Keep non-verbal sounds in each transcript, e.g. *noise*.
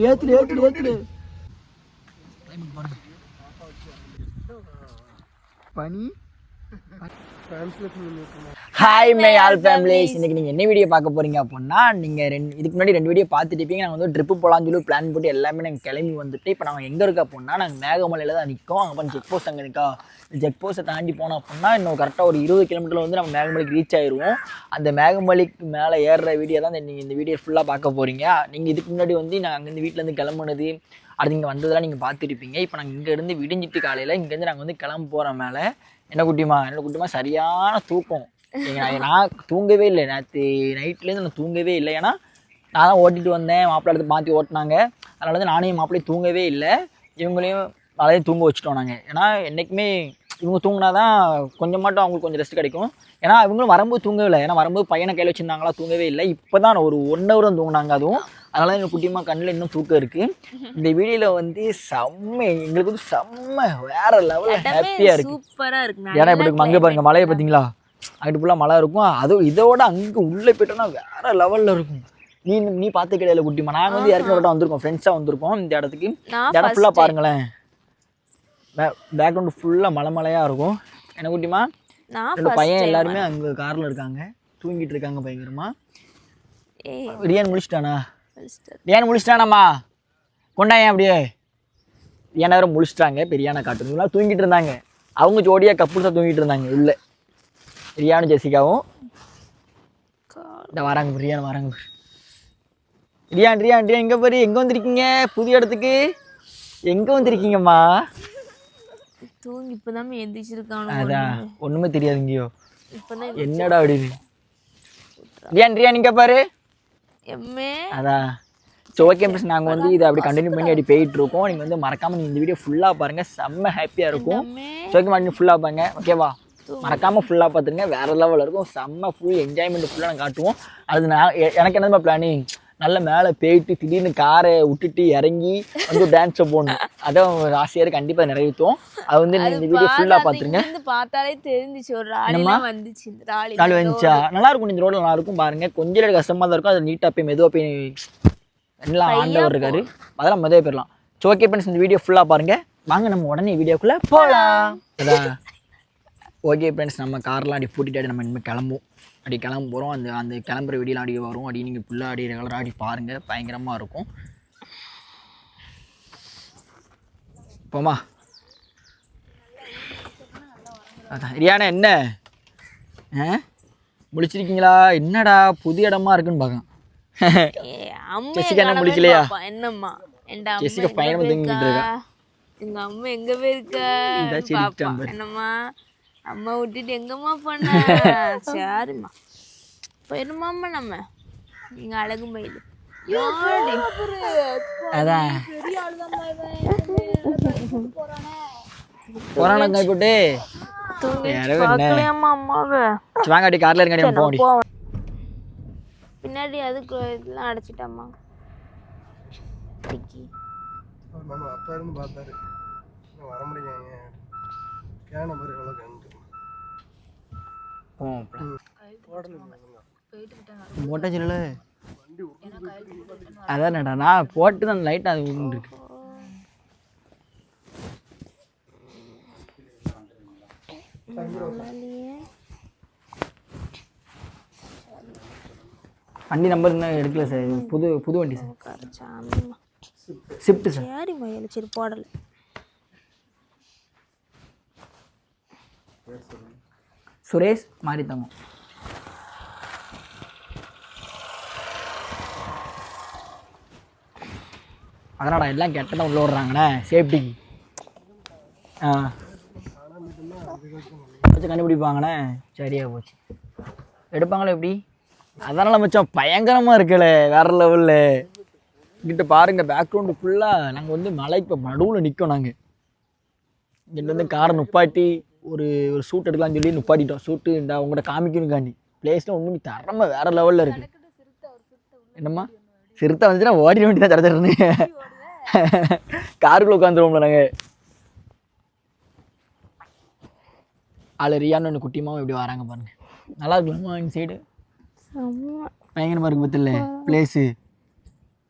ஏத்துடு ஏத்துடு ஏத்துடு பனி. Hi my all families இன்னைக்கு நீங்கள் என்ன வீடியோ பார்க்க போறீங்க அப்படின்னா நீங்கள் ரெண்டு இதுக்கு முன்னாடி ரெண்டு வீடியோ பார்த்துட்டு இருப்பீங்க. நாங்கள் வந்து ட்ரிப்பு போகலான்னு சொல்லி பிளான் போட்டு எல்லாமே நாங்கள் கிளம்பி வந்துட்டு இப்போ நாங்கள் எங்கே இருக்கோம் அப்படின்னா நாங்கள் மேகமலையில் தான் நிற்கோம் அங்கே பண்ணி செக் போஸ்ட் அங்கே நிற்கா செக் போஸ்ட்டை தாண்டி போனோம் அப்படின்னா இன்னும் கரெக்டாக ஒரு இருபது கிலோமீட்டரில் வந்து நம்ம மேகமலைக்கு ரீச் ஆயிடுவோம் அந்த மேகமலைக்கு மேலே ஏறுற வீடியோ தான் நீங்கள் இந்த வீடியோ ஃபுல்லாக பார்க்க போகிறீங்க நீங்கள் இதுக்கு முன்னாடி வந்து நாங்கள் அங்கேருந்து வீட்டிலேருந்து கிளம்புனது அது இங்கே வந்ததெல்லாம் நீங்கள் பார்த்துருப்பீங்க இப்போ நாங்கள் இங்கேருந்து விடிஞ்சிட்டு காலையில் இங்கேருந்து நாங்கள் வந்து கிளம்ப போகிற மேலே என்ன குட்டிமா என்ன குட்டிமா சரியான தூக்கம். நான் நான் தூங்கவே இல்லை. நேற்று நைட்லேருந்து நான் தூங்கவே இல்லை. ஏன்னா நான் தான் ஓட்டிட்டு வந்தேன். மாப்பிள்ளை எடுத்து மாற்றி ஓட்டினாங்க. அதனால வந்து நானும் மாப்பிள்ளையும் தூங்கவே இல்லை. இவங்களையும் அதையும் தூங்க வச்சுட்டோம் நாங்கள் ஏன்னா என்றைக்குமே இவங்க தூங்கினா தான் கொஞ்சம் மட்டும் அவங்களுக்கு கொஞ்சம் ரெஸ்ட் கிடைக்கும். ஏன்னா இவங்களும் வரும்போது தூங்கவே இல்லை. ஏன்னா வரும்போது பையனை கையில் வச்சுருந்தாங்களா தூங்கவே இல்லை. இப்போ தான் ஒரு ஒன் ஹவர் தான் தூங்கினாங்க அதுவும். அதனால எங்கள் குட்டிமா கண்ணில் இன்னும் தூக்கம் இருக்குது *laughs* இந்த வீடியோவில் வந்து செம்ம எங்களுக்கு வந்து செம்ம வேற லெவலில் ஹாப்பியாக இருக்குது சூப்பரா இருக்கு. ஏன்னா இப்படி அங்கே பாருங்க மலையை பார்த்தீங்களா? அங்கிட்டு ஃபுல்லாக மலை இருக்கும். அதுவும் இதோட அங்கே உள்ளே போயிட்டோம்னா வேற லெவலில் இருக்கும். நீ நீ பார்த்து கிடையாது குட்டிமா நாங்கள் வந்து ஏற்கனவே வந்திருக்கோம். ஃப்ரெண்ட்ஸாக வந்திருக்கோம். இந்த இடத்துக்கு. இந்த இடம் ஃபுல்லாக பாருங்களேன். பேக்ரவுண்டு ஃபுல்லாக மலை மலையாக இருக்கும். என்ன குட்டிமா நான் ரெண்டு பையன் எல்லாருமே அங்கே காரில் இருக்காங்க. தூங்கிட்டு இருக்காங்க பயங்கரமா. ரியான் முடிச்சிட்டானா first ரியான் முடிச்சிட்டானாம்மா கொண்டாயன் அப்படியே? ரியான் வேறு முழிச்சிட்டாங்க. பெரியான காட்டு இவங்களாம் தூங்கிட்டு இருந்தாங்க. அவங்க ஜோடியாக கப்புள்ஸாக தூங்கிட்டு இருந்தாங்க உள்ள. ரியானும் ஜெசிகாவும். இந்த வராங்க ரியான் வராங்க. ரியான் ரியான் ரியான் எங்கே பாரு. எங்கே வந்திருக்கீங்க? புதிய இடத்துக்கு. எங்கே வந்திருக்கீங்கம்மா? தூங்கி இப்பதான் எந்திரிச்சிருக்கானு அதான் ஒன்றுமே தெரியாது இங்கேயோ இப்பதான் என்னடா அப்படின்னு ரியான் ரியான் இங்கே பாரு. எம்மே. அதான் ஸோ ஓகே மிஸ் நாங்கள் வந்து இதை அப்படி கண்டினியூ பண்ணி அப்படி போயிட்டு இருக்கோம் நீங்கள் வந்து மறக்காமல் நீங்கள் இந்த வீடியோ ஃபுல்லாக பாருங்கள் செம்ம ஹாப்பியாக இருக்கும். ஸோ ஓகே மாதிரி ஃபுல்லாக பாருங்க. ஓகேவா மறக்காமல் ஃபுல்லாக பார்த்துருங்க வேறு லெவலில் இருக்கும். செம்ம ஃபுல் என்ஜாய்மெண்ட் ஃபுல்லாக நாங்கள் காட்டுவோம். அது நான் எனக்கு என்னதுமா பிளானிங் நல்ல மேலே போயிட்டு திடீர்னு காரை விட்டுட்டு இறங்கி வந்து டான்ஸை போடணும். அதான் ஒரு ஆசையாக கண்டிப்பாக நிறைவேற்றுவோம் அது வந்து இந்த வீடியோ ஃபுல்லாக பார்த்துருங்க. பார்த்தாலே தெரிஞ்சுச்சு ஒரு வந்துச்சு நாலு வந்துச்சா? நல்லா இருக்கும் இந்த ரோடு நல்லா இருக்கும் பாருங்க. கொஞ்சம் நேரம் கஷ்டமாக தான் இருக்கும் அது நீட்டாக போய் மெதுவாக போய் எல்லாம் ஆண்டவர் இருக்காரு. அதெல்லாம் மெதுவாக போயிடலாம். ஸோ ஓகே ஃப்ரெண்ட்ஸ் இந்த வீடியோ ஃபுல்லாக பாருங்க. வாங்க நம்ம உடனே வீடியோக்குள்ளே போகலாம் அதான் ஓகே ஃப்ரெண்ட்ஸ் நம்ம கார்லாம் அப்படி பூட்டிட்டு நம்ம இனிமேல் கிளம்புவோம். அப்படி கிளம்ப போகிறோம் அந்த அந்த கிளம்புற வீடியோலாம் அடி வரும். அப்படி நீங்கள் ஃபுல்லாக அடி ரெகுலராக அடி பாருங்கள் பயங்கரமாக இருக்கும். போமா அதான் ரியானா என்ன? ஆ? முழிச்சிருக்கீங்களா? என்னடா புது இடமா இருக்குன்னு பார்க்கலாம். ஜெசிகா என்ன முழிக்கலையா? என்னம்மா? ஜெசிகா எங்க பயணம்? தூங்கிட்டு இருக்கா. எங்க அம்மா எங்க போயிருக்கா. என்னம்மா? அம்மா விட்டுட்டு எங்கம்மா போன? *laughs* சரிம்மா. போயிருமாம்மா நம்ம? நீங்க அழகு மயில் அதான். கொரோனா கைப்பட்டு வாங்க அடி கார்ல இருங்க நம்ம போடி போவேன். பின்னாடி அதுக்கு இதெல்லாம் அப்பா இருந்து பார்த்தாரு. வர முடியாங்க கேன எவ்வளோ சொல்லல. அதானடா நான் போட்டு தான் லைட் அது இருக்கு வண்டி நம்பர் இன்னும் எடுக்கல சார் புது புது வண்டி சார் ஷிஃப்ட் சார் சரி மயில் சரி போடல. சுரேஷ் மாறி அதனாடா எல்லாம் கெட்டதான் உள்ள விடுறாங்கண்ணே சேஃப்டிக்கு ஆ. வச்சு கண்டுபிடிப்பாங்கண்ணே. சரியாக போச்சு. எடுப்பாங்களா எப்படி? அதனால மச்சான் பயங்கரமாக இருக்குல்ல வேறு லெவலில் இங்கிட்ட பாருங்கள் பேக்ரவுண்டு ஃபுல்லாக நாங்கள் வந்து மலை இப்போ நடுவில் நிற்கோம் நாங்கள் இங்கேருந்து காரை நுப்பாட்டி ஒரு ஒரு சூட் எடுக்கலாம்னு சொல்லி நுப்பாட்டிட்டோம். சூட்டு இந்த உங்கள்கிட்ட காமிக்கணுங்காண்டி பிளேஸ்லாம் ஒன்றுமே தரமாக வேறு லெவலில் இருக்குது என்னம்மா? சிறுத்தை வந்துச்சுன்னா ஓடிட வேண்டியதான் தர தரன்னு *laughs* காருக்குள்ளே உட்காந்துருவோம்ல நாங்கள் ஆள் ரியான்னு ஒன்று குட்டிமாவும் எப்படி வராங்க பாருங்க. நல்லா இருக்குமா இந்த சைடு பயங்கரமாக இருக்கு பத்தில பிளேஸு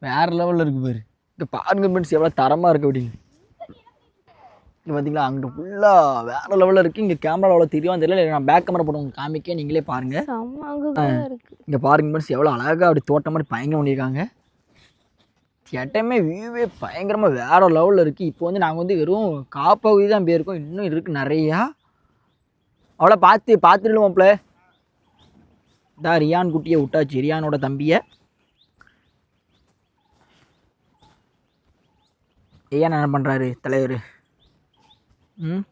வேறு லெவலில் இருக்கு பாரு. இங்கே பாருங்க ஃப்ரெண்ட்ஸ் எவ்வளோ தரமாக இருக்குது அப்படின்னு. இங்கே பார்த்தீங்களா அங்கிட்டு ஃபுல்லாக வேறு லெவலில் இருக்குது இங்கே கேமரா அவ்வளோ தெரியும் தெரியல. நான் பேக் கேமரா போட்டு உங்களுக்கு காமிக்க நீங்களே பாருங்கள் இங்கே பாருங்க ஃப்ரெண்ட்ஸ் எவ்வளோ அழகாக அப்படி தோட்டம் மாதிரி பயங்கரம் பண்ணியிருக்காங்க இடமே வியூவே பயங்கரமாக வேறு லெவலில் இருக்குது இப்போ வந்து நாங்கள் வந்து வெறும் காப்பகுதி தான் போயிருக்கோம் இன்னும் இருக்குது நிறையா. அவ்வளோ பார்த்து பார்த்துடுவோம்ப்ல தா ரியான் குட்டியை விட்டாச்சு. ரியானோட தம்பியை. ஏன் என்ன பண்ணுறாரு தலைவர்? ம்?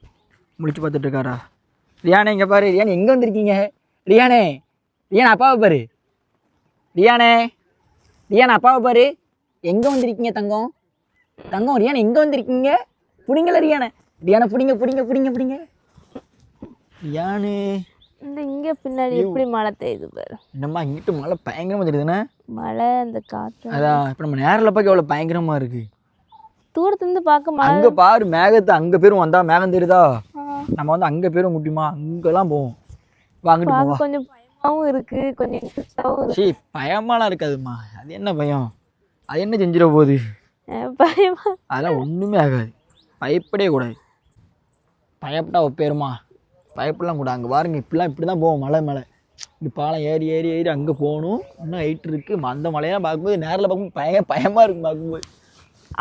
முழிச்சு பார்த்துட்ருக்காரா ரியானே இங்கே பாரு. ரியான் எங்கே வந்திருக்கீங்க? ரியானே ரியான் அப்பாவை பாரு. ரியானே ரியான் அப்பாவை பாரு. எங்கே வந்திருக்கீங்க தங்கம்? தங்கம் ரியான் எங்கே வந்திருக்கீங்க? பிடிங்கல ரியானை. ரியானை பிடிங்க பிடிங்க பிடிங்க பிடிங்க. ரியானு. இந்த இங்க பின்னாடி எப்படி மழை பெய்யுது பாரு. என்னம்மா இங்கிட்டு மழை பயங்கரமாக தெரியுதுண்ணே மழை அந்த காத்து அதான் இப்போ நம்ம நேரில் பார்க்க எவ்வளோ பயங்கரமாக இருக்குது தூரத்துல இருந்து பார்க்க மழை. அங்கே பாரு மேகத்தை அங்கே பேரும் வந்தா மேகம் தெரியுதா? நம்ம வந்து அங்கே பேரும் முட்டியுமா அங்கெல்லாம் போவோம். வாங்கிட்டு போவா பார்க்க கொஞ்சம் பயமாவும் இருக்கு கொஞ்சம் இன்ட்ரெஸ்டாவும் இருக்கு. சீ பயமாலாம் இருக்காதும்மா. அது என்ன பயம்? அது என்ன செஞ்சிட போகுது? பயமா. அதெல்லாம் ஒன்றுமே ஆகாது. பயப்படவே கூடாது. பயப்பட்டா ஒப்பேருமா? பயப்படலாம் கூட. அங்கே பாருங்க இப்படிலாம் இப்படி தான் போவோம் மலை மேலே. இப்படி பாலம் ஏறி ஏறி ஏறி அங்கே போகணும். இன்னும் ஹைட் இருக்குது அந்த மலையெல்லாம் பார்க்கும்போது நேரில் பார்க்கும்போது பய பயமாக இருக்கும் பார்க்கும்போது.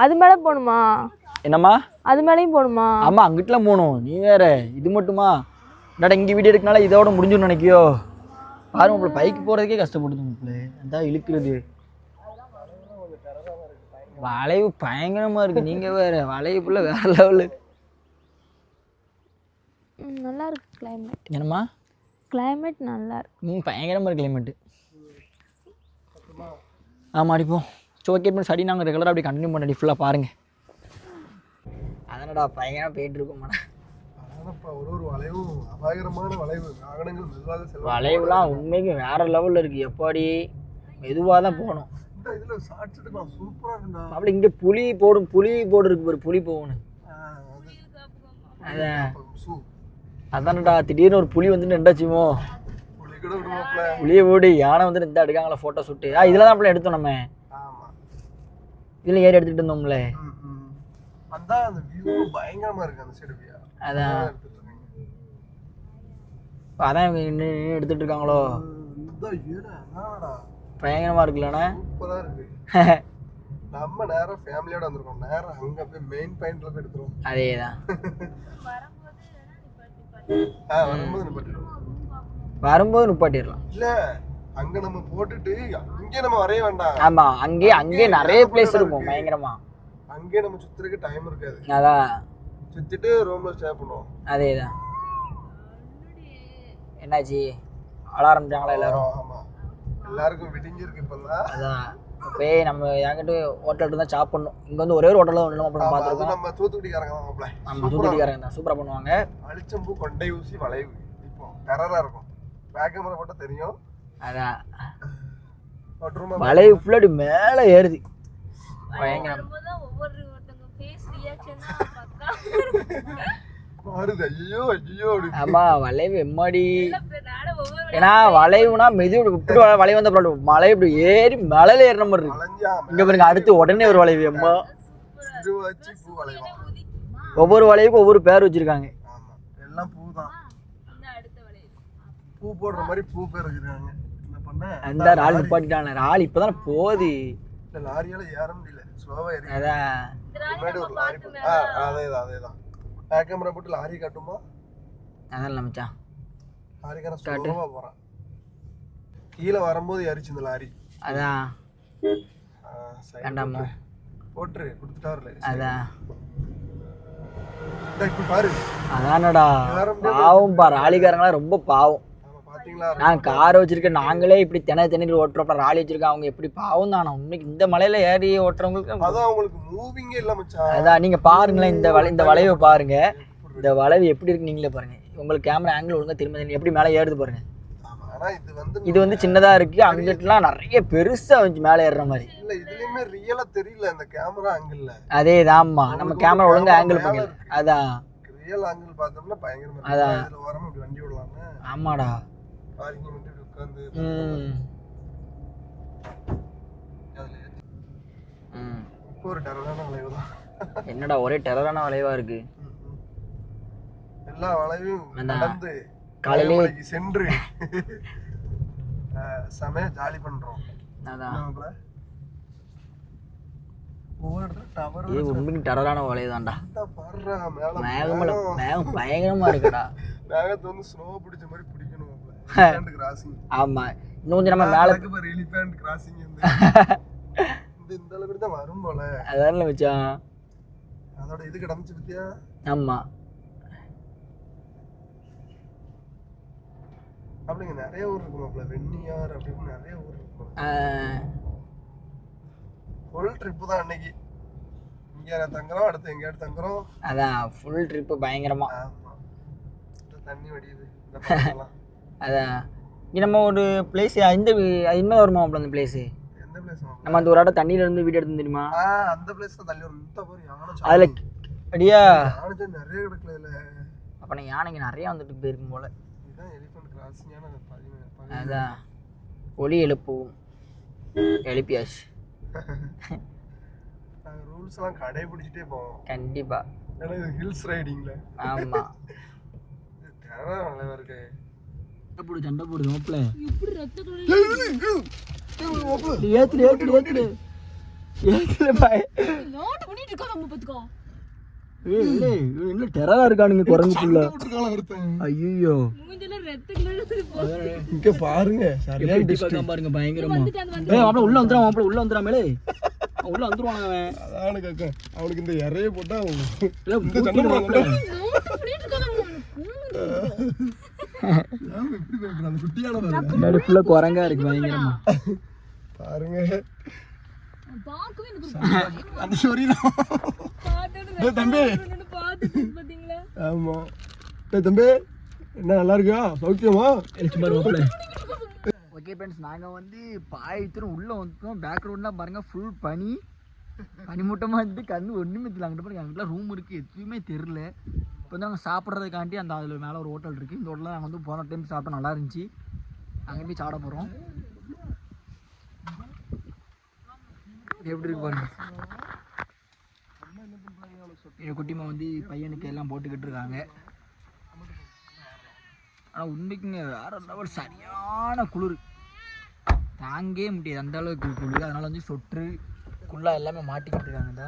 அது மேல போகணுமா? என்னம்மா? அது மேலேயும் போகணுமா? ஆமாம் அங்கிட்டலாம் போகணும். நீ வேற இது மட்டுமா? என்னடா இங்கே வீடியோ எடுக்கனால இதோட முடிஞ்சுன்னு நினைக்கியோ? பாருங்க உங்களை பைக் போகிறதுக்கே கஷ்டப்படுது உங்களை. அதான் இழுக்கிறது. வளைவு பயங்கரமாக இருக்குது நீங்கள் வேற வளைவு ஃபுல்லாக வேற லெவலு ம், நல்லா இருக்கு கிளைமேட் என்னம்மா? கிளைமேட் நல்லா இருக்கு. ம் பயங்கரமாக இருக்கு கிளைமேட்டு ஆமாம் அடிப்போம் ஸோ ஓகே பண்ணி சரி நாங்கள் ரெகுலராக அப்படி கண்டினியூ பண்ணி ஃபுல்லாக பாருங்கள் அதனடா பயங்கரமாக போயிட்டு இருக்கோம்ண்ணா வளைவுலாம் உண்மைக்கு வேறு லெவலில் இருக்குது எப்படி? மெதுவாக தான் போகணும். இதுல ஷார்ட்ஸ் எடுக்கலாம் சூப்பரா இருக்குண்டா அப்படி இங்கே புலி போடும் புலி போடு இருக்கு பாரு புலி போகணும் அதான் அதானடா திடீர்னு ஒரு புலி வந்து நின்றாச்சுமோ புளியை ஓடி யானை வந்து இந்த எடுக்காங்களா ஃபோட்டோ ஷூட்டு ஆ இதில் தான் எடுத்தோம் நம்ம. ஆமா. இதில் ஏறி எடுத்துகிட்டு இருந்தோம்ல. அதான் அந்த வியூ பயங்கரமா இருக்கு அந்த சைடு வியூ அதான். அதான் இவங்க நின்று எடுத்துகிட்டு இருக்காங்களோ? பயங்கரமாக இருக்குல்லண்ணே. சூப்பரா இருக்கு. *laughs* நம்ம நேரா ஃபேமிலியோட வந்திருக்கோம். நேரா அங்க போய் மெயின் பாயிண்ட்ல போய் எடுத்துருவோம். அதே தான் *laughs* ஆ வரும்போது நிப்பாட்டிடுவோம். வரும்போது நிப்பாட்டிடலாம். இல்ல அங்க நம்ம போட்டுட்டு அங்கே நம்ம வரைய வேண்டாம். ஆமாம் அங்கேயே அங்கேயே நிறைய பிளேஸ் இருக்கும் பயங்கரமா. அங்கே நம்ம சுத்துறதுக்கு டைம் இருக்காது. அதான். சுத்திட்டு ரூம்ல ஸ்டே பண்ணுவோம். அதே தான் என்னாச்சு ஆரம்பிச்சாங்களா எல்லாரும்? ஆமா. எல்லாருக்கும் விடிஞ்சிருக்கு இப்பதான் அதான். போய் நம்ம என்கிட்ட ஹோட்டல் தான் சாப்பிடணும் இங்கே வந்து ஒரே ஒரு ஹோட்டல் தான் ஒன்று அப்புறம் பார்த்துருக்கோம். நம்ம தூத்துக்குடிக்காரங்க தான் நம்ம தூத்துக்குடிக்காரங்க தான். சூப்பராக பண்ணுவாங்க. அழிச்சம்பூ கொண்டை ஊசி வளைவு. இப்போ டெரரா இருக்கும். பேக் கேமரா போட்டா தெரியும். அதான். வளைவு ஃபுல்லாக அப்படி மேலே ஏறுது. பயங்கரம். ஒவ்வொரு ஒருத்தவங்க ஃபேஸ் ரியாக்ஷனா பக்கா மாறுது. ஐயோ ஐயோ அப்படி. ஆமாம் வளைவு எம்மாடி? ஏன்னா வளைவுனா மெது இப்படி வளைவு வந்த ப்ராப்ளம் மலை இப்படி ஏறி மலையில ஏறின மாதிரி இருக்கு. வளைஞ்சா இங்க பாருங்க அடுத்து உடனே ஒரு வளைவு அம்மா. ஒவ்வொரு வளைவுக்கும் ஒவ்வொரு பேர் வச்சிருக்காங்க. எல்லாம் பூ தான் பூ போடுற மாதிரி பூ பேர் வச்சிருக்காங்க. என்ன பண்ண? அந்த ரால் நிப்பாட்டிட்டான. ரால் இப்பதானே போகுது. இந்த லாரியால ஏற முடியல. ஸ்லோவா ஏறி. அதான். முன்னாடி ஒரு லாரி போட்டு அதேதான் அதேதான். பேக் கேமரா போட்டு லாரி காட்டுமா? அதான் மச்சான். லாரிக்காரன் ஸ்லோவா போறான் கீழே வரும்போது ஏறிச்சு இந்த லாரி. அதான் வேண்டாமோ போட்டுரு கொடுத்துட்டாருல அதான் பாரு. அதானடா. பாவம் பா ராலிக்காரங்களாம் ரொம்ப பாவம். நான் கார் வச்சிருக்கேன் நாங்களே இப்படி திணை திணறி ஓட்டுறப்ப ராலி வச்சிருக்கோம் அவங்க எப்படி பாவம் தானா? உண்மைக்கு இந்த மலையில ஏறி ஓட்டுறவங்களுக்கு அதான் உங்களுக்கு மூவிங்கே இல்ல மச்சான். அதான் நீங்க பாருங்களேன் இந்த வளை இந்த வளைவை பாருங்க. இந்த வளைவு எப்படி இருக்கு நீங்களே பாருங்க. உங்களுக்கு கேமரா ஆங்கிள் ஒழுங்காக திரும்ப நீங்கள் எப்படி மேலே ஏறுது பாருங்க. இது வந்து சின்னதா இருக்கு. அங்கிட்டலாம் நிறைய பெருசா வந்து மேல ஏறுற மாதிரி. இல்ல இதுலயுமே ரியலா தெரியல அந்த கேமரா ஆங்கிள் அதே தான்மா நம்ம கேமரா ஒழுங்கா ஆங்கிள் பண்ணல அதான் ரியல் ஆங்கிள் பார்த்தோம்னா பயங்கரமா அதான் இதுல வரமா இப்படி வண்டி விடலாம் ஆமாடா. பார்க்கிங் வந்து இப்படி ம். ஒரு டெரரான வளைவு தான். என்னடா ஒரே டெரரான வளைவா இருக்கு. எல்லா வளைவையும் அதான். நடந்து காலையிலே- சென்று செமையா ஜாலி பண்றோம். அதான் நம்மள ஒவ்வொரு இடத்துல டவர் இது உண்மைக்கு டெரரான வளைவு தான்டா மேகம். மேகம் பயங்கரமா இருக்குடா. *laughs* மேகத்தை வந்து ஸ்னோ பிடிச்ச மாதிரி பிடிக்கணும் *laughs* ஆமா. இன்னும் கொஞ்சம் நம்ம மேல எலிஃபேண்ட் கிராசிங் *laughs* இந்த அளவுக்கு தான் வரும் போல. அதான வச்சான் அதோட இது கிடந்துச்சு பத்தியா? ஆமா. அப்படிங்க நிறைய ஊர் இருக்கு மாப்ள வெண்ணியார் அப்படின்னு நிறைய ஊர் இருக்கு ஃபுல் ட்ரிப்பு தான் அன்னைக்கு. இங்க தங்குறோம் அடுத்து எங்கேயாவது தங்குறோம். அதான் ஃபுல் ட்ரிப்பு பயங்கரமா. தண்ணி வடியுது. *laughs* அதான். இங்க நம்ம ஒரு பிளேஸ் இந்த இன்னும் வருமா அப்படி அந்த பிளேஸ் நம்ம அந்த ஒரு இடம் தண்ணியில இருந்து வீடியோ எடுத்து தெரியுமா? அந்த பிளேஸ் தான் தள்ளி வரும். அதுல. அடியா. நிறைய கிடக்கல அப்ப நான் யானைங்க நிறைய வந்துட்டு போயிருக்கும் போல. அதான். ஒலி எழுப்புவோம் எழுப்பியாச்சு. ரூல்ஸ் எல்லாம் கடைபிடிச்சிட்டே போவோம். கண்டிப்பா. ஏன்னா இது ஹில்ஸ் ரைடிங்ல ஆமா. டெரரா நல்லா இருக்கு சண்டை போடு சண்டை போடு மாப்பிள்ள. எப்படி ரத்த கலர் ஏத்துல ஏத்துல ஏத்துல ஏத்துல பாய். நோட்டு பண்ணிட்டு இருக்கோம் நம்ம இவன் என்ன டெரரா இருக்கானுங்க குரங்கு புள்ள விட்டுருக்கால ஒருத்தன். ஐயோ இங்க பாருங்க. சரியா பார்க்காம பாருங்க பயங்கரமா. ஏய் மாப்பிள்ள உள்ள வந்துறான் மாப்பிள்ள உள்ள வந்துறான் மேலே. அவன் உள்ள வந்துருவான் அவன். அதான காக்கா அவனுக்கு இந்த இறைய போட்டா இந்த சண்டை எப்படி குட்டியான பாருங்க ஃபுல்லா குரங்கா இருக்கு பயங்கரமா. பாருங்க. பார்க்கவே எனக்கு அந்த சொரி பார்த்துட்டு தம்பி. ஆமா. டேய் தம்பி என்ன நல்லா இருக்கியா? சௌக்கியமா? ஓகே ஃப்ரெண்ட்ஸ் நாங்கள் வந்து பாயத்தூரம் உள்ளே வந்துட்டோம். பேக்ரவுண்ட்லாம் பாருங்க ஃபுல் பனி. பனிமூட்டமாக இருந்து கண்ணு ஒன்றுமே தெரியல. அங்கிட்ட பாருங்க அங்கிட்ட ரூம் இருக்குது எதுவுமே தெரில இப்போ வந்து நாங்கள் சாப்பிட்றதுக்காண்டி அந்த அதில் மேலே ஒரு ஹோட்டல் இருக்குது இந்த ஹோட்டலில் நாங்கள் வந்து போன டைம் சாப்பிட்டோம் நல்லா இருந்துச்சு. அங்கே போய் சாப்பிட போகிறோம் எப்படி இருக்கு பாருங்க. என் குட்டிமா வந்து பையனுக்கு எல்லாம் போட்டுக்கிட்டு இருக்காங்க. ஆனால் உண்மைக்குங்க வேற லெவல் சரியான குளிர். தாங்கவே முடியாது அந்த அளவுக்கு குளிர். அதனால வந்து சொற்று குள்ளா எல்லாமே மாட்டிக்கிட்டு இருக்காங்க இந்த.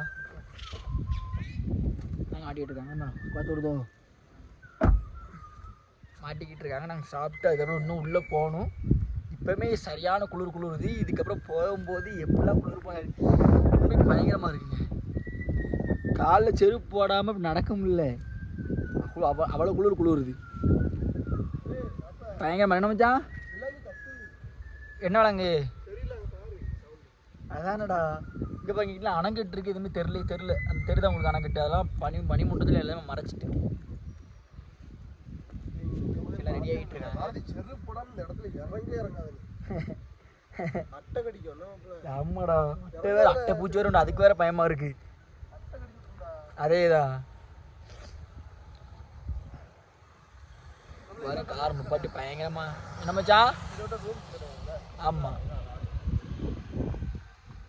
நாங்கள் ஆட்டிக்கிட்டு இருக்காங்க என்ன பார்த்து விடுதோ மாட்டிக்கிட்டு இருக்காங்க. நாங்கள் சாப்பிட்டு அதுக்கப்புறம் இன்னும் உள்ளே போகணும். எப்போவுமே சரியான குளிர் குளிருது. இதுக்கப்புறம் போகும்போது எப்படிலாம் குளிர் போகாது பயங்கரமாக இருக்குங்க. காலில் செருப்பு போடாமல் நடக்க முடியல. அவ்வளோ அவ்வளோ குளிர் குளிருது. பயங்கரமாக என்ன மச்சான்? என்ன வழங்கு அதானடா. இங்கே பாருங்க அணங்கிட்டு இருக்கு. எதுவுமே தெரியல தெரில அந்த தெரியுது உங்களுக்கு அணங்கிட்டு. அதெல்லாம் பனி பனிமூட்டத்தில் எல்லாமே மறைச்சிட்டு. ரெடி ஆகிட்டு இருக்காங்க போடாம இந்த இடத்துல இறங்கி இறங்காது. *laughs* அட்டை கடிக்கும்? ஆமாடா அட்டை வேற அட்டை பூச்சி வேற அதுக்கு வேற பயமா இருக்கு. அதேதான். வர கார் முப்பாட்டி பயங்கரமா. என்ன மச்சான் ஆமா.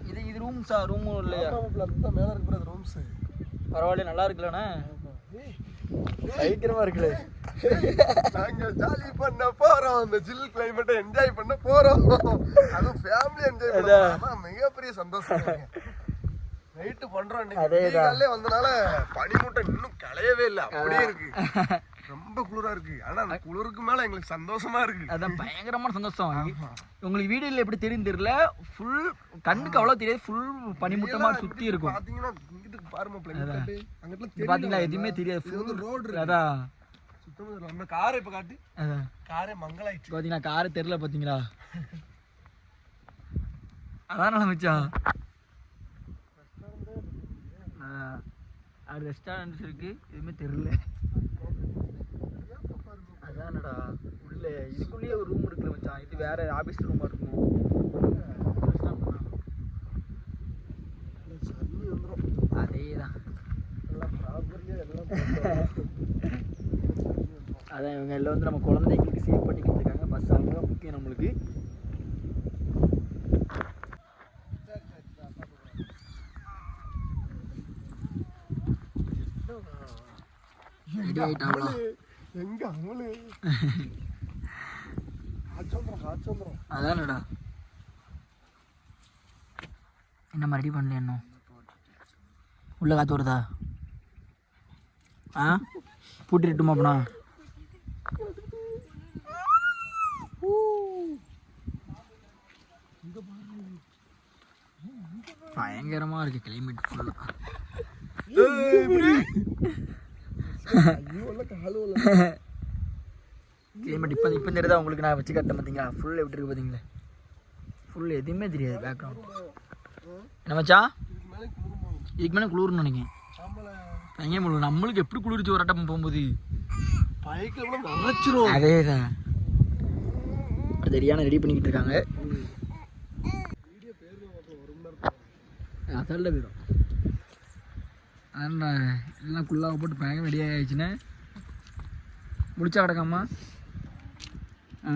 இது இது ரூம்ஸா ரூம் இல்லையா? மேல இருக்கிற ரூம்ஸ் பரவாயில்ல நல்லா இருக்குல்லண்ணா. பயங்கரமா இருக்குல்ல. நாங்க ஜாலி பண்ண போறோம். அந்த ஜில் கிளைமேட்டை என்ஜாய் பண்ண போறோம். அதுவும் ஃபேமிலி என்ஜாய் பண்ண மிகப்பெரிய சந்தோஷம் நைட்டு பண்றோம் இன்னைக்கு. வந்தனால பனிமூட்டை இன்னும் களையவே இல்லை. அப்படியே இருக்கு. ரொம்ப குளிரா இருக்கு. ஆனா அந்த குளிருக்கு மேல எங்களுக்கு சந்தோஷமா இருக்கு. அதான் பயங்கரமான சந்தோஷம். உங்களுக்கு வீடியோல எப்படி தெரியும் தெரியல. ஃபுல் கண்ணுக்கு அவ்வளோ தெரியாது. ஃபுல் பனிமூட்டமா சுத்தி இருக்கும். பாத்தீங்கன்னா பாருமா பிள்ளைங்க அங்கிட்டு பாத்தீங்களா? எதுவுமே தெரியாது. இது வந்து full- ரோடு அதான். சுத்தமா. நம்ம காரை இப்ப காட்டு. காரே மங்களாயிடுச்சு. பாத்தீங்களா? காரு தெரியல பாத்தீங்களா? அதான் நல்லா மச்சான். அது ரெஸ்டாரண்ட்ஸ் இருக்கு. எதுவுமே தெரியல. அதானடா. உள்ள இதுக்குள்ளேயே ஒரு ரூம் இருக்குல்ல மச்சான். இது வேற ஆபீஸ் ரூமா இருக்கும்? *laughs* அதான் இவங்க எல்லாம் வந்து நம்ம குழந்தைங்களுக்கு சேவ் பண்ணிக்கிட்டு இருக்காங்க. பஸ் அவங்க முக்கியம் நம்மளுக்கு. அதான்டா என்ன ரெடி பண்ணல இன்னும்? உள்ள காத்து வருதா? ஆ? பூட்டிட்டுமா அப்பனா? பயங்கரமா இருக்கு கிளைமேட் ஃபுல்லாக கிளைமேட் இப்போ இப்போ தெரியுதா உங்களுக்கு நான் வச்சு கட்டேன் பார்த்தீங்களா ஃபுல் எப்படி இருக்கு பார்த்தீங்களா ஃபுல் எதுவுமே தெரியாது பேக்ரவுண்ட் என்ன மச்சா இதுக்கு மேலே குளிர்னு நினைக்கிறேன். முழு நம்மளுக்கு எப்படி குளிர்ச்சி ஒரு அட்டம் போகும்போது? பைக்கில் அதே தான் தெரியாம ரெடி பண்ணிக்கிட்டு இருக்காங்க. அதால போயிடும் அதான் எல்லாம் குள்ளாக போட்டு பயங்கர ரெடி ஆகிடுச்சுன்னு முடிச்சா கிடக்காமா ஆ?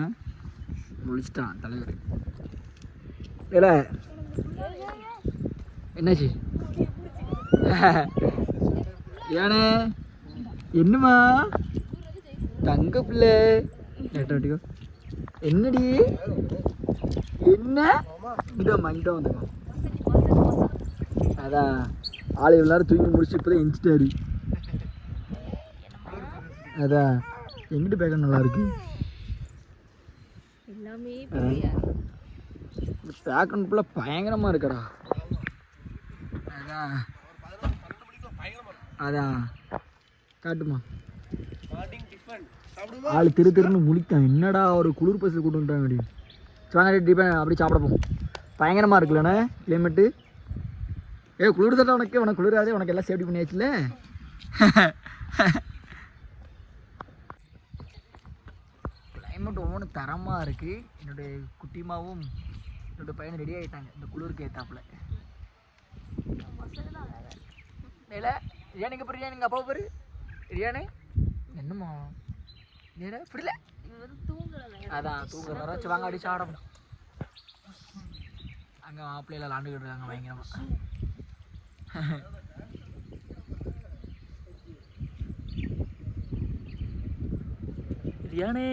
முடிச்சிட்டான் தலைவர். இல்லை என்னாச்சு? ஏனே என்னம்மா? தங்க பிள்ளை. லேட்டா வட்டிக்கோ? என்னடி? என்ன? இங்கம்மா இங்கிட்ட வந்துக்கோ அதான் ஆளு எல்லாரும் தூங்கி முடிச்சு இப்போதான் எந்திச்சிட்டாரு அதான் எங்கிட்ட பேக்க நல்லா இருக்கு? பேக்கன் ஃபுல்லாக பயங்கரமாக இருக்கடா. அதான் அதான் காட்டுமா. ஆள் திரு திருன்னு முழிக்கான் என்னடா ஒரு குளிர் பஸ்ஸில் கூட்டு வந்துட்டாங்க அப்படி சிவாங்க டிபன் அப்படி சாப்பிட போகும் பயங்கரமாக இருக்குல்லண்ணே கிளைமேட்டு ஏ குளிர் தட்டா உனக்கு? உனக்கு குளிராதே உனக்கு எல்லாம் சேஃப்டி பண்ணியாச்சுல கிளைமேட் ஒவ்வொன்றும் தரமாக இருக்குது என்னுடைய குட்டிமாவும் என்னோட பையன் ரெடி ஆகிட்டாங்க இந்த குளிருக்கு ஏற்றாப்புல இல்லை ரியானுக்கு எங்கே ரியானி எங்கள் அப்பா பாரு. ரியானு என்னம்மா? ஏடா புரியல அதான் தூங்குற நேரம் வச்சு வாங்க அடிச்சு ஆடணும் அங்கே மாப்பிள்ளையில விளாண்டுக்கிட்டு இருக்காங்க பயங்கரமாக ரியானே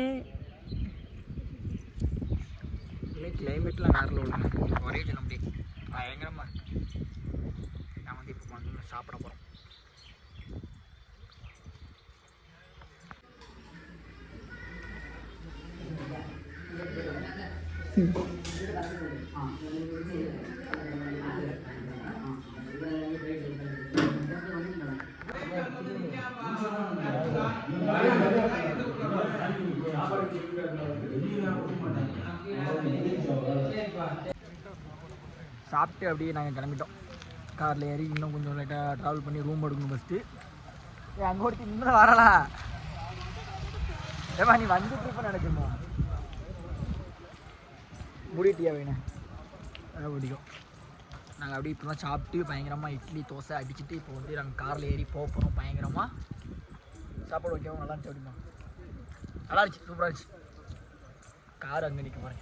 கிளைமேட்லாம் வேற லெவலுங்க ஒரே சொல்ல முடியும் பயங்கரமா இருக்கு. நான் வந்து இப்போ வந்து சாப்பிட போகிறோம் சாப்பிட்டு அப்படியே நாங்கள் கிளம்பிட்டோம். காரில் ஏறி இன்னும் கொஞ்சம் லைட்டாக ட்ராவல் பண்ணி ரூம் எடுக்கணும் ஃபஸ்ட்டு ஏ அங்கே ஒருத்தி இன்னும் வரலா ஏமா நீ வந்துட்டு இருப்ப நினைக்குமா முடிட்டியா வேணும் அதான் பிடிக்கும். நாங்கள் அப்படியே இப்போ தான் சாப்பிட்டு பயங்கரமாக இட்லி தோசை அடிச்சுட்டு இப்போ வந்து நாங்கள் காரில் ஏறி போக போகிறோம் பயங்கரமாக சாப்பாடு ஓகேவா நல்லா இருந்துச்சு அப்படிமா நல்லா இருந்துச்சு சூப்பராக இருந்துச்சு. கார் அங்கே நிற்க போகிறேன்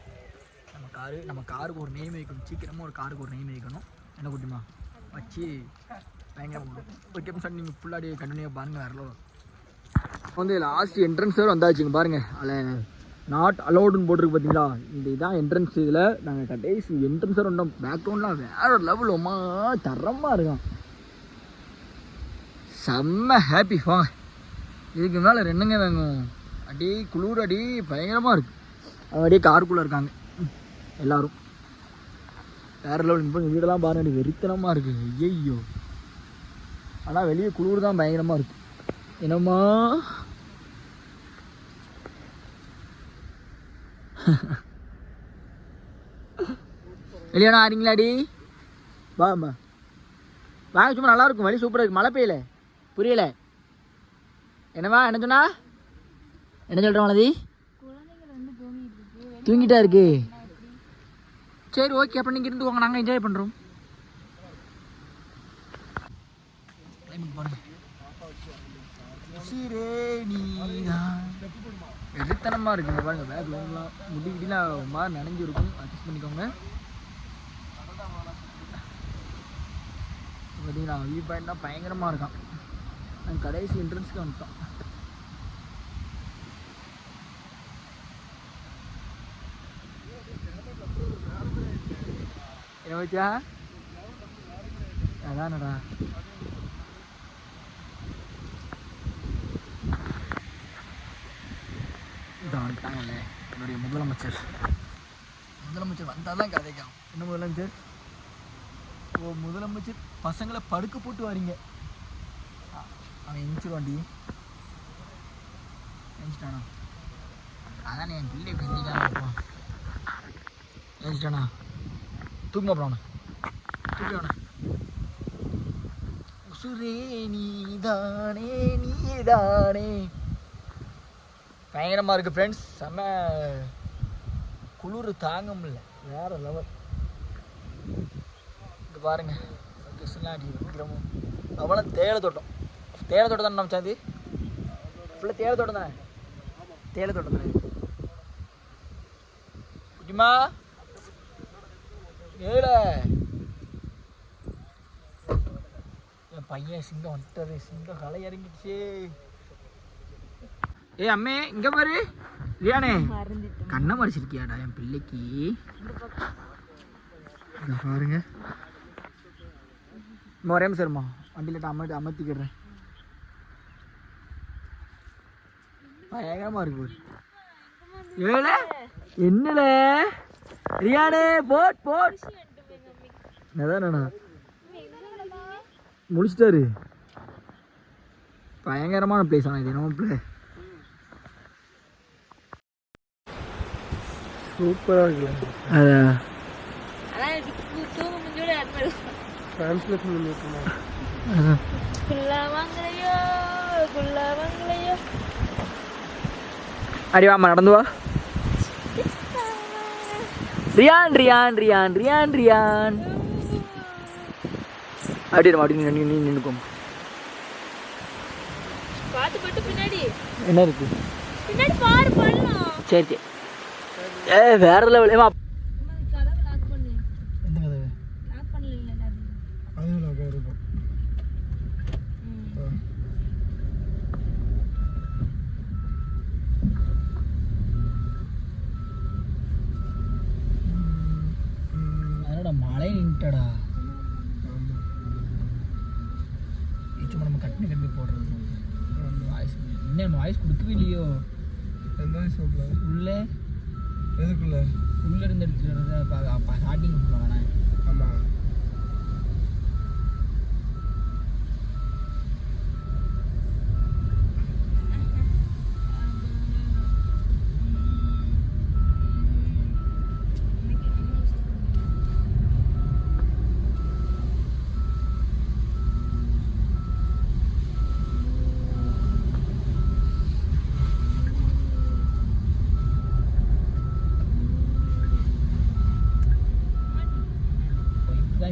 நம்ம காரு நம்ம காருக்கு ஒரு நெய் வைக்கணும். சீக்கிரமாக ஒரு காருக்கு ஒரு நெய் வைக்கணும். என்ன குட்டிமா? வச்சு பயங்கரமாக ஓகே சார் நீங்கள் ஃபுல்லாடி கண்டினியூ பாருங்கள் வரலோ வந்து லாஸ்ட் என்ட்ரன்ஸ் வேறு வந்தாச்சுங்க பாருங்கள் அதில் நாட் அலௌடுன்னு போட்டிருக்கு பார்த்தீங்களா? இந்த இதான் என்ட்ரன்ஸ் இதில் நாங்கள் கடைசி என்ட்ரன்ஸாக இருந்தோம் பேக்ரவுண்ட்லாம் வேறு லெவல் ஒமா தரமாக இருக்கும் செம்ம ஹாப்பி ஃபா இதுக்கு மேலே ரெண்டுங்க வேணும் அடி குளிர் அடி பயங்கரமாக இருக்கு. அவங்க அப்படியே காருக்குள்ளே இருக்காங்க. எல்லோரும். வேறு வேற லெவல் இப்போ வீடெல்லாம் பாருங்க. அடி வெறித்தனமாக இருக்கு. ஐயோ ஆனால் வெளியே குளிர் தான் பயங்கரமாக இருக்கு. என்னம்மா? *laughs* வெளியானா ஆறீங்களாடி வாம்மா வாங்க சும்மா நல்லா இருக்கும். வழி சூப்பராக இருக்கு. மழை பெய்யல. புரியல. என்னவா என்ன சொன்னா? என்ன சொல்கிற மலதி? தூங்கிட்டா இருக்கு. சரி ஓகே அப்போ நீங்கள் வாங்க. நாங்கள் என்ஜாய் பண்ணுறோம் வெறித்தனமாக இருக்குங்க பாருங்கள் பேக் லைன்லாம் முடி கிட்டிலாம் ஒரு மாதிரி நனைஞ்சு இருக்கும் அட்ஜஸ்ட் பண்ணிக்கோங்க பார்த்தீங்கன்னா வியூ பாயிண்ட்லாம் பயங்கரமாக இருக்கான். நாங்கள் கடைசி என்ட்ரன்ஸ்க்கு வந்துட்டோம். என்ன வச்சா அதானடா. வந்துட்டாங்கல்ல என்னுடைய முதலமைச்சர். முதலமைச்சர் வந்தால் தான் கதைக்கும். என்ன முதலமைச்சர்? ஓ முதலமைச்சர் பசங்களை படுக்க போட்டு வரீங்க. அவன் எந்திச்சிருவாண்டி எந்திச்சிட்டானா அதான் என் பிள்ளை இப்போ எந்திரிக்காம எந்திரிச்சிட்டானா? தூக்குமா அப்புறம் அவனை? சுரே உசுரே நீதானே நீதானே. பயங்கரமாக இருக்குது ஃப்ரெண்ட்ஸ் செம்ம குளிர் தாங்க முடியல வேற லெவல் இங்கே பாருங்கள் கிருஷ்ணா அடி விக்ரமும் அவ்வளோ தேயிலை தோட்டம் தேயிலை தோட்டம் தானே நம்ம சாந்தி? ஃபுல்லாக தேயிலை தோட்டம் தானே? தேயிலை தோட்டம் தானே? குட்டிமா? ஏழை. என் பையன் சிங்கம் வந்துட்டாரு சிங்கம் களை இறங்கிடுச்சு. ஏய் அம்மே இங்க பாரு. மறந்துட்டேன். கண்ணை மறைச்சிருக்கியாடா என் பிள்ளைக்கு? பாருங்க. இன்னும் ஒரே இருமா வண்டியில் அமர்த்தி அமர்த்திக்கிறேன் பயங்கரமா இருக்கு பாரு. ஏழை என்னல ரியானே போட் போட். அதானண்ணா முடிச்சிட்டாரு. பயங்கரமான பிளேஸ் ஆனால் இது நம்ம பிளே சூப்பராக இருக்குல்ல அதான் டிரான்ஸ்லேஷன் பண்ணிருக்கோம்? அடி வாமா நடந்து வா. Ryan Ryan Ryan Ryan Ryan. அப்படி நம்ம அப்படி நீ நீ பின்னாடி. என்ன இருக்கு? பின்னாடி பாரு பண்ணலாம் சரி சரி. ஏ வேற லெவல் ஏமா மழை நின்ட்டடா சும்மா நம்ம கட்டினு கட்டி போடுறது. வாய்ஸ் நம்ம வாய்ஸ் கொடுக்கவே இல்லையோ? எந்த வயசு உள்ளே. எதுக்குள்ள? உள்ள இருந்து எடுத்துட்டு வரது ஸ்டார்டிங் பண்ணுவானே ஆமாம்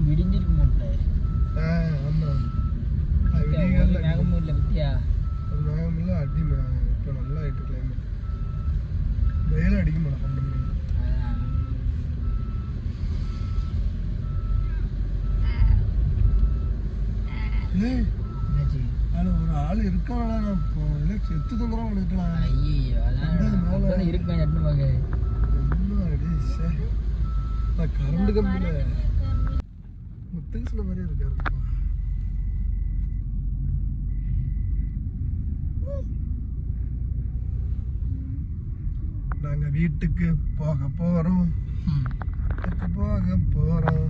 இப்போதான் விடிஞ்சிருக்கு மாட்டல ஆ ஆமாம் பத்தியா ஒரு மேகமில்ல அடி இப்போ நல்லா ஆயிட்டு கிளைமேட் வெயிலும் அடிக்க மாட்டேன் பன்னெண்டு அதில் ஒரு ஆள் இருக்கானா நான் இப்போ இல்லை செத்து தங்குறோம் நினைக்கலாம் ஐயோ அதான் அடி சே. நான் கரண்ட் கம்பியில் முத்துகிருஷ்ண மாதிரி இருக்காருப்பா நாங்கள் வீட்டுக்கு போக போகிறோம் போக போகிறோம்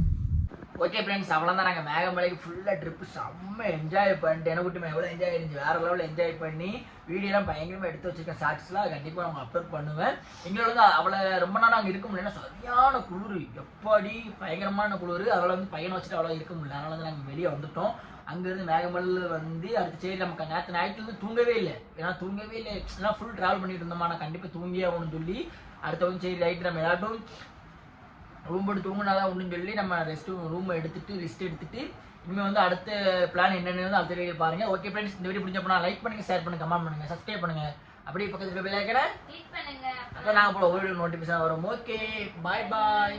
ஓகே ஃப்ரெண்ட்ஸ் அவ்வளோதான் நாங்கள் மேகமலைக்கு ஃபுல்லாக ட்ரிப்பு செம்ம என்ஜாய் பண்ணிட்டு எனக்கு விட்டு எவ்வளோ என்ஜாய் இருந்துச்சு வேறு லெவலில் என்ஜாய் பண்ணி வீடியோலாம் பயங்கரமாக எடுத்து வச்சிருக்கேன். ஷார்ட்ஸ்லாம் கண்டிப்பாக அவங்க அப்லோட் பண்ணுவேன். எங்களோட அவ்வளோ ரொம்ப நாள் அங்கே இருக்க முடியல சரியான குளிர். எப்பாடி பயங்கரமான குளிர். அதனால் வந்து பையனை வச்சுட்டு அவ்வளோ இருக்க முடியல. அதனால வந்து நாங்கள் வெளியே வந்துட்டோம். அங்கேருந்து மேகமலையில் வந்து அடுத்த சரி நமக்கு நேற்று நைட்லேருந்து தூங்கவே இல்லை. ஏன்னா தூங்கவே இல்லை. ஏன்னா ஃபுல் ட்ராவல் பண்ணிட்டு இருந்தோமா? நான் கண்டிப்பாக தூங்கியே ஆகணும்னு சொல்லி அடுத்த வந்து சரி ரைட் நம்ம எல்லாட்டும் ரூம் போட்டு தூங்கினாதான் ஒன்றுன்னு சொல்லி நம்ம ரெஸ்ட் ரூம் எடுத்துட்டு ரெஸ்ட் எடுத்துட்டு இனிமேல் வந்து அடுத்த பிளான் என்னென்னு வந்து அடுத்த வீடியோ பாருங்க. ஓகே ஃப்ரெண்ட்ஸ் இந்த வீடியோ பிடிச்ச போனால் லைக் பண்ணுங்க ஷேர் பண்ணுங்க கமெண்ட் பண்ணுங்க சப்ஸ்கிரைப் பண்ணுங்க. அப்படியே பக்கத்துல பெல் ஐக்கனை கிளிக் பண்ணுங்க. அப்போ நாங்கள் போல ஒரு நோட்டிஃபிகேஷன் வரும். ஓகே பாய் பாய்